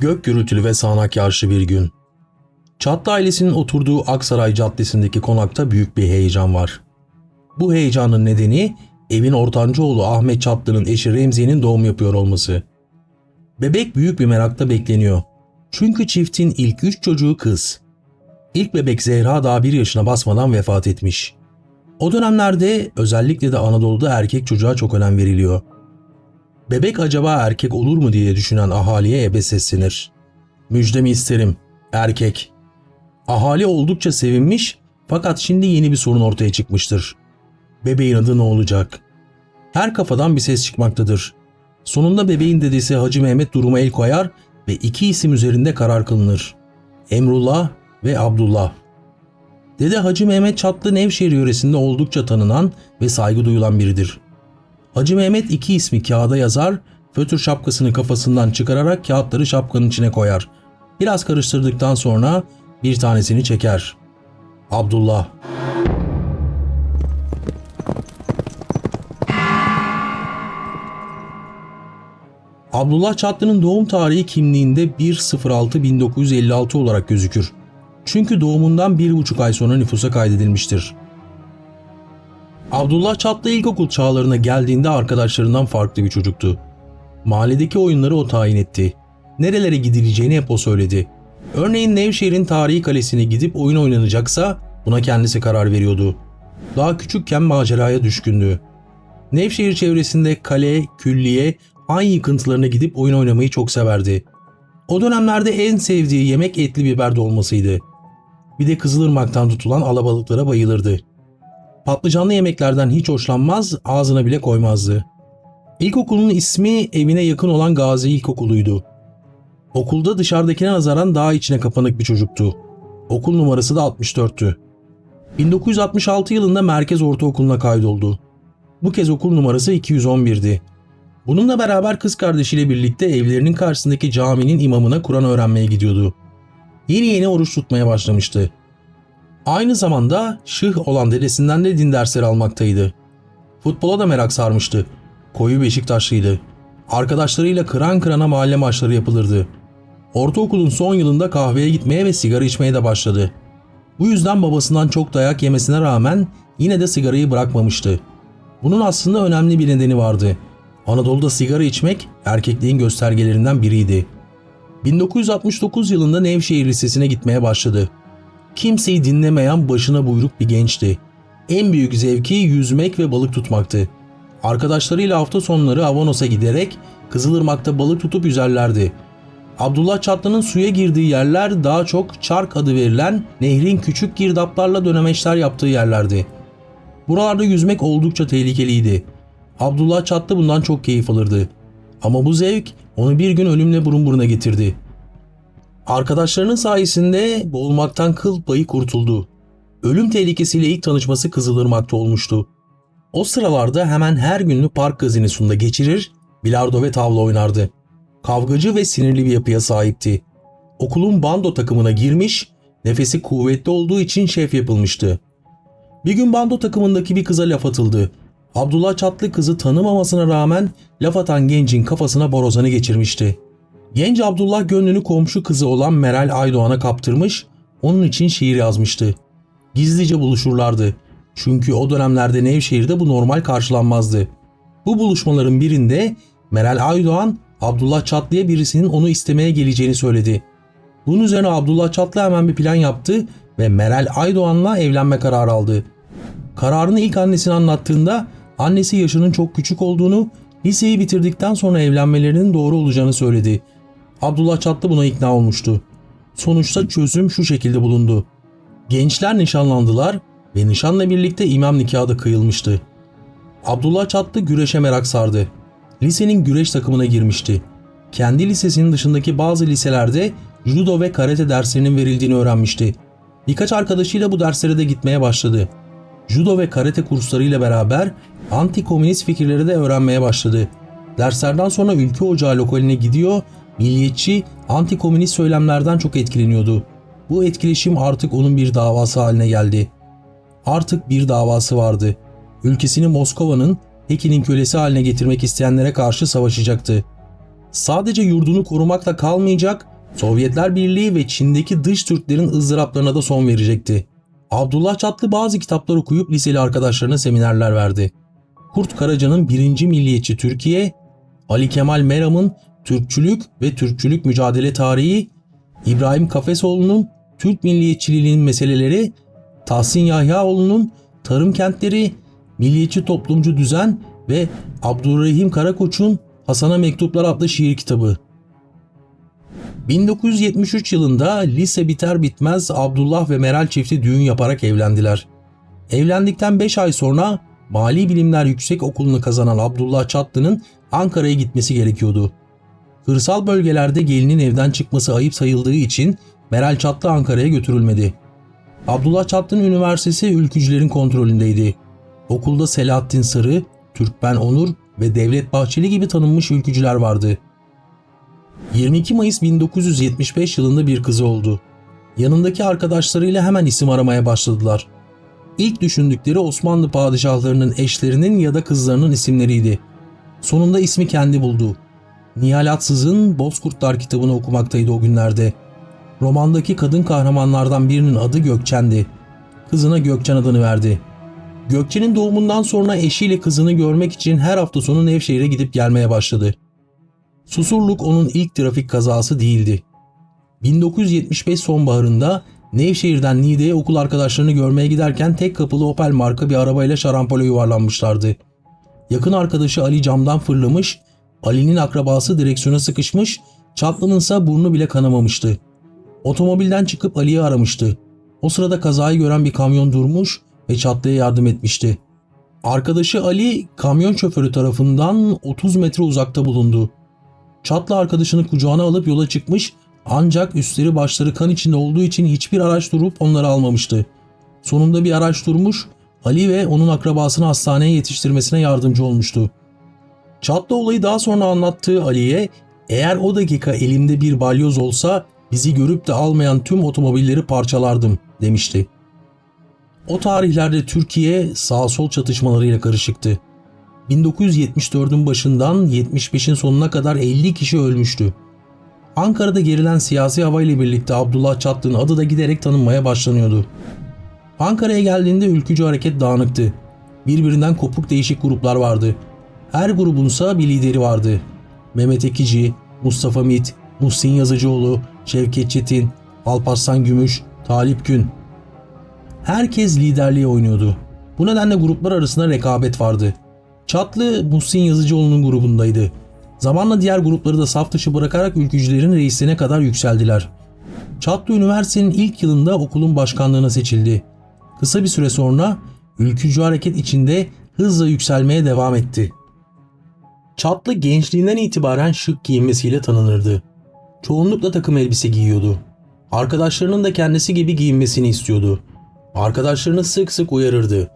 Gök gürültülü ve sağanak yağışlı bir gün. Çatlı ailesinin oturduğu Aksaray Caddesi'ndeki konakta büyük bir heyecan var. Bu heyecanın nedeni evin ortanca oğlu Ahmet Çatlı'nın eşi Remziye'nin doğum yapıyor olması. Bebek büyük bir merakla bekleniyor. Çünkü çiftin ilk üç çocuğu kız. İlk bebek Zehra daha bir yaşına basmadan vefat etmiş. O dönemlerde özellikle de Anadolu'da erkek çocuğa çok önem veriliyor. Bebek acaba erkek olur mu diye düşünen ahaliye ebe seslenir. Müjdemi isterim. Erkek. Ahali oldukça sevinmiş fakat şimdi yeni bir sorun ortaya çıkmıştır. Bebeğin adı ne olacak? Her kafadan bir ses çıkmaktadır. Sonunda bebeğin dedesi Hacı Mehmet duruma el koyar ve iki isim üzerinde karar kılınır. Emrullah ve Abdullah. Dede Hacı Mehmet Çatlı Nevşehir yöresinde oldukça tanınan ve saygı duyulan biridir. Hacı Mehmet iki ismi kağıda yazar, fötür şapkasını kafasından çıkararak kağıtları şapkanın içine koyar. Biraz karıştırdıktan sonra bir tanesini çeker. Abdullah. Abdullah Çatlı'nın doğum tarihi kimliğinde 1.06.1956 olarak gözükür. Çünkü doğumundan bir buçuk ay sonra nüfusa kaydedilmiştir. Abdullah Çatlı ilkokul çağlarına geldiğinde arkadaşlarından farklı bir çocuktu. Mahalledeki oyunları o tayin etti. Nerelere gidileceğini hep o söyledi. Örneğin Nevşehir'in tarihi kalesine gidip oyun oynanacaksa buna kendisi karar veriyordu. Daha küçükken maceraya düşkündü. Nevşehir çevresinde kale, külliye, han yıkıntılarına gidip oyun oynamayı çok severdi. O dönemlerde en sevdiği yemek etli biber dolmasıydı. Bir de Kızılırmak'tan tutulan alabalıklara bayılırdı. Patlıcanlı yemeklerden hiç hoşlanmaz, ağzına bile koymazdı. İlkokulun ismi evine yakın olan Gazi İlkokulu'ydu. Okulda dışarıdakine nazaran daha içine kapanık bir çocuktu. Okul numarası da 64'tü. 1966 yılında Merkez Ortaokulu'na kaydoldu. Bu kez okul numarası 211'di. Bununla beraber kız kardeşiyle birlikte evlerinin karşısındaki caminin imamına Kur'an öğrenmeye gidiyordu. Yeni yeni oruç tutmaya başlamıştı. Aynı zamanda şıh olan dedesinden de din dersleri almaktaydı. Futbola da merak sarmıştı. Koyu Beşiktaşlıydı. Arkadaşlarıyla kıran kırana mahalle maçları yapılırdı. Ortaokulun son yılında kahveye gitmeye ve sigara içmeye de başladı. Bu yüzden babasından çok dayak yemesine rağmen yine de sigarayı bırakmamıştı. Bunun aslında önemli bir nedeni vardı. Anadolu'da sigara içmek erkekliğin göstergelerinden biriydi. 1969 yılında Nevşehir Lisesi'ne gitmeye başladı. Kimseyi dinlemeyen başına buyruk bir gençti. En büyük zevki yüzmek ve balık tutmaktı. Arkadaşlarıyla hafta sonları Avanos'a giderek Kızılırmak'ta balık tutup yüzerlerdi. Abdullah Çatlı'nın suya girdiği yerler daha çok çark adı verilen nehrin küçük girdaplarla dönemeçler yaptığı yerlerdi. Buralarda yüzmek oldukça tehlikeliydi. Abdullah Çatlı bundan çok keyif alırdı. Ama bu zevk onu bir gün ölümle burun buruna getirdi. Arkadaşlarının sayesinde boğulmaktan kıl payı kurtuldu. Ölüm tehlikesiyle ilk tanışması Kızılırmak'ta olmuştu. O sıralarda hemen her günlü park gazinosunda geçirir, bilardo ve tavla oynardı. Kavgacı ve sinirli bir yapıya sahipti. Okulun bando takımına girmiş, nefesi kuvvetli olduğu için şef yapılmıştı. Bir gün bando takımındaki bir kıza laf atıldı. Abdullah Çatlı kızı tanımamasına rağmen laf atan gencin kafasına borozanı geçirmişti. Genç Abdullah gönlünü komşu kızı olan Meral Aydoğan'a kaptırmış, onun için şiir yazmıştı. Gizlice buluşurlardı. Çünkü o dönemlerde Nevşehir'de bu normal karşılanmazdı. Bu buluşmaların birinde Meral Aydoğan Abdullah Çatlı'ya birisinin onu istemeye geleceğini söyledi. Bunun üzerine Abdullah Çatlı hemen bir plan yaptı ve Meral Aydoğan'la evlenme kararı aldı. Kararını ilk annesine anlattığında annesi yaşının çok küçük olduğunu, liseyi bitirdikten sonra evlenmelerinin doğru olacağını söyledi. Abdullah Çatlı buna ikna olmuştu. Sonuçta çözüm şu şekilde bulundu. Gençler nişanlandılar ve nişanla birlikte imam nikahı da kıyılmıştı. Abdullah Çatlı güreşe merak sardı. Lisenin güreş takımına girmişti. Kendi lisesinin dışındaki bazı liselerde judo ve karate derslerinin verildiğini öğrenmişti. Birkaç arkadaşıyla bu derslere de gitmeye başladı. Judo ve karate kurslarıyla beraber anti-komünist fikirleri de öğrenmeye başladı. Derslerden sonra ülke ocağı lokaline gidiyor, milliyetçi, anti-komünist söylemlerden çok etkileniyordu. Bu etkileşim artık onun bir davası haline geldi. Artık bir davası vardı. Ülkesini Moskova'nın Pekin'in kölesi haline getirmek isteyenlere karşı savaşacaktı. Sadece yurdunu korumakla kalmayacak, Sovyetler Birliği ve Çin'deki dış Türklerin ızdıraplarına da son verecekti. Abdullah Çatlı bazı kitaplar okuyup liseli arkadaşlarına seminerler verdi. Kurt Karaca'nın 1. Milliyetçi Türkiye, Ali Kemal Meram'ın Türkçülük ve Türkçülük Mücadele Tarihi, İbrahim Kafesoğlu'nun Türk milliyetçiliğinin meseleleri, Tahsin Yahyaoğlu'nun Tarım Kentleri, Milliyetçi Toplumcu Düzen ve Abdurrahim Karakoç'un Hasan'a Mektuplar adlı şiir kitabı. 1973 yılında lise biter bitmez Abdullah ve Meral çifti düğün yaparak evlendiler. Evlendikten 5 ay sonra Mali Bilimler Yüksek Okulu'nu kazanan Abdullah Çatlı'nın Ankara'ya gitmesi gerekiyordu. Kırsal bölgelerde gelinin evden çıkması ayıp sayıldığı için Meral Çatlı Ankara'ya götürülmedi. Abdullah Çatlı'nın üniversitesi ülkücülerin kontrolündeydi. Okulda Selahattin Sarı, Türkben Onur ve Devlet Bahçeli gibi tanınmış ülkücüler vardı. 22 Mayıs 1975 yılında bir kızı oldu. Yanındaki arkadaşlarıyla hemen isim aramaya başladılar. İlk düşündükleri Osmanlı padişahlarının eşlerinin ya da kızlarının isimleriydi. Sonunda ismi kendi buldu. Nihal Atsız'ın Bozkurtlar kitabını okumaktaydı o günlerde. Romandaki kadın kahramanlardan birinin adı Gökçen'di. Kızına Gökçen adını verdi. Gökçen'in doğumundan sonra eşiyle kızını görmek için her hafta sonu Nevşehir'e gidip gelmeye başladı. Susurluk onun ilk trafik kazası değildi. 1975 sonbaharında Nevşehir'den Niğde'ye okul arkadaşlarını görmeye giderken tek kapılı Opel marka bir arabayla şarampole yuvarlanmışlardı. Yakın arkadaşı Ali camdan fırlamış, Ali'nin akrabası direksiyona sıkışmış, Çatlı'nın ise burnu bile kanamamıştı. Otomobilden çıkıp Ali'yi aramıştı. O sırada kazayı gören bir kamyon durmuş ve Çatlı'ya yardım etmişti. Arkadaşı Ali kamyon şoförü tarafından 30 metre uzakta bulundu. Çatlı arkadaşını kucağına alıp yola çıkmış ancak üstleri başları kan içinde olduğu için hiçbir araç durup onları almamıştı. Sonunda bir araç durmuş, Ali ve onun akrabasını hastaneye yetiştirmesine yardımcı olmuştu. Çatlı olayı daha sonra anlattığı Ali'ye eğer o dakika elimde bir balyoz olsa bizi görüp de almayan tüm otomobilleri parçalardım demişti. O tarihlerde Türkiye sağ sol çatışmalarıyla karışıktı. 1974'ün başından 75'in sonuna kadar 50 kişi ölmüştü. Ankara'da gerilen siyasi havayla birlikte Abdullah Çatlı'nın adı da giderek tanınmaya başlanıyordu. Ankara'ya geldiğinde ülkücü hareket dağınıktı. Birbirinden kopuk değişik gruplar vardı. Her grubunsa bir lideri vardı. Mehmet Ekici, Mustafa Mit, Muhsin Yazıcıoğlu, Şevket Çetin, Alparslan Gümüş, Talip Gün. Herkes liderliğe oynuyordu. Bu nedenle gruplar arasında rekabet vardı. Çatlı Muhsin Yazıcıoğlu'nun grubundaydı. Zamanla diğer grupları da saf dışı bırakarak ülkücülerin reisine kadar yükseldiler. Çatlı üniversitenin ilk yılında okulun başkanlığına seçildi. Kısa bir süre sonra ülkücü hareket içinde hızla yükselmeye devam etti. Çatlı gençliğinden itibaren şık giyinmesiyle tanınırdı. Çoğunlukla takım elbise giyiyordu. Arkadaşlarının da kendisi gibi giyinmesini istiyordu. Arkadaşlarını sık sık uyarırdı.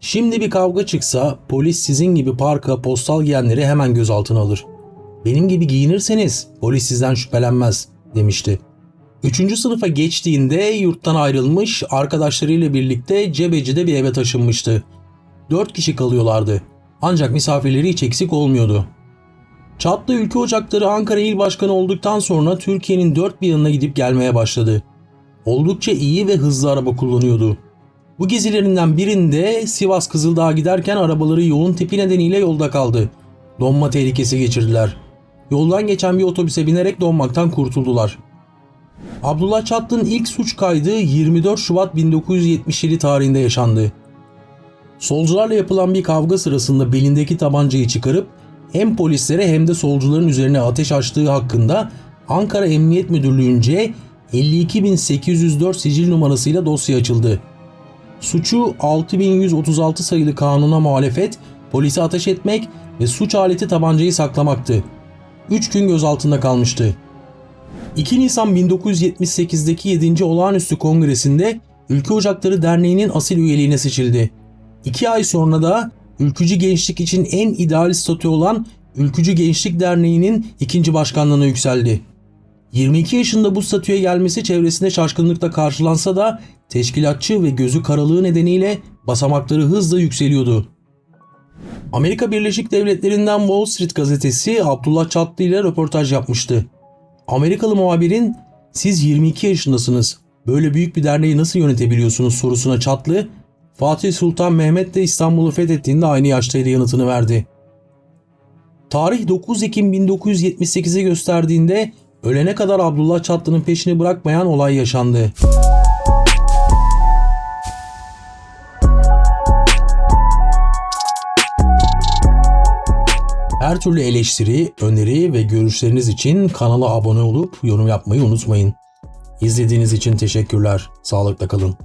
Şimdi bir kavga çıksa polis sizin gibi parka postal giyenleri hemen gözaltına alır. Benim gibi giyinirseniz polis sizden şüphelenmez demişti. Üçüncü sınıfa geçtiğinde yurttan ayrılmış arkadaşlarıyla birlikte Cebeci'de bir eve taşınmıştı. Dört kişi kalıyorlardı. Ancak misafirleri hiç eksik olmuyordu. Çatlı Ülke Ocakları Ankara İl Başkanı olduktan sonra Türkiye'nin dört bir yanına gidip gelmeye başladı. Oldukça iyi ve hızlı araba kullanıyordu. Bu gezilerinden birinde Sivas Kızıldağ'a giderken arabaları yoğun tipi nedeniyle yolda kaldı. Donma tehlikesi geçirdiler. Yoldan geçen bir otobüse binerek donmaktan kurtuldular. Abdullah Çatlı'nın ilk suç kaydı 24 Şubat 1977 tarihinde yaşandı. Solcularla yapılan bir kavga sırasında belindeki tabancayı çıkarıp hem polislere hem de solcuların üzerine ateş açtığı hakkında Ankara Emniyet Müdürlüğü'nce 52.804 sicil numarasıyla dosya açıldı. Suçu 6136 sayılı kanuna muhalefet, polise ateş etmek ve suç aleti tabancayı saklamaktı. 3 gün gözaltında kalmıştı. 2 Nisan 1978'deki 7. Olağanüstü Kongresi'nde Ülke Ocakları Derneği'nin asil üyeliğine seçildi. 2 ay sonra da ülkücü gençlik için en ideal statü olan Ülkücü Gençlik Derneği'nin ikinci başkanlığına yükseldi. 22 yaşında bu statüye gelmesi çevresinde şaşkınlıkla karşılansa da teşkilatçı ve gözü karalığı nedeniyle basamakları hızla yükseliyordu. Amerika Birleşik Devletleri'nden Wall Street gazetesi Abdullah Çatlı ile röportaj yapmıştı. Amerikalı muhabirin siz 22 yaşındasınız. Böyle büyük bir derneği nasıl yönetebiliyorsunuz sorusuna Çatlı, Fatih Sultan Mehmet de İstanbul'u fethettiğinde aynı yaştaydı yanıtını verdi. Tarih 9 Ekim 1978'i gösterdiğinde ölene kadar Abdullah Çatlı'nın peşini bırakmayan olay yaşandı. Her türlü eleştiri, öneri ve görüşleriniz için kanala abone olup yorum yapmayı unutmayın. İzlediğiniz için teşekkürler. Sağlıkla kalın.